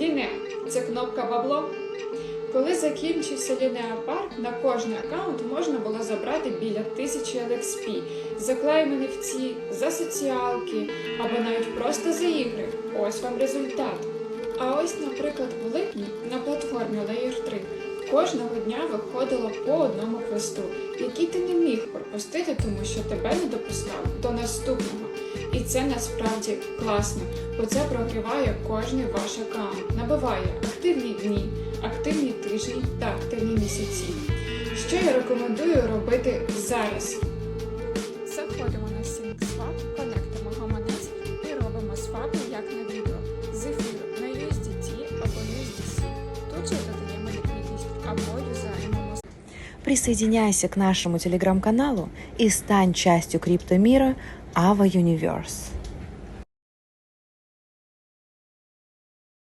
Лінеа це кнопка бабло. Коли закінчився Лінеа Парк, на кожний аккаунт можна було забрати біля тисячі LXP за клейменівці, за соціалки або навіть просто за ігри. Ось вам результат. А ось, наприклад, в липні на платформі Layer 3 кожного дня виходило по одному квесту, який ти не міг пропустити, тому що тебе не допускав до наступного. І це насправді класно, бо це прогріває кожний ваш аккаунт, набиває активні дні, активні тижні та активні місяці. Що я рекомендую робити зараз? Заходимо на SyncSwap, конектимо гаманець і робимо свапи як на відео з ефіру на USDT або USDC. Тут же додаємо ліквідність або юзаємо Присоединяйся к нашему телеграм-каналу и стань частью криптомира Ava Universe.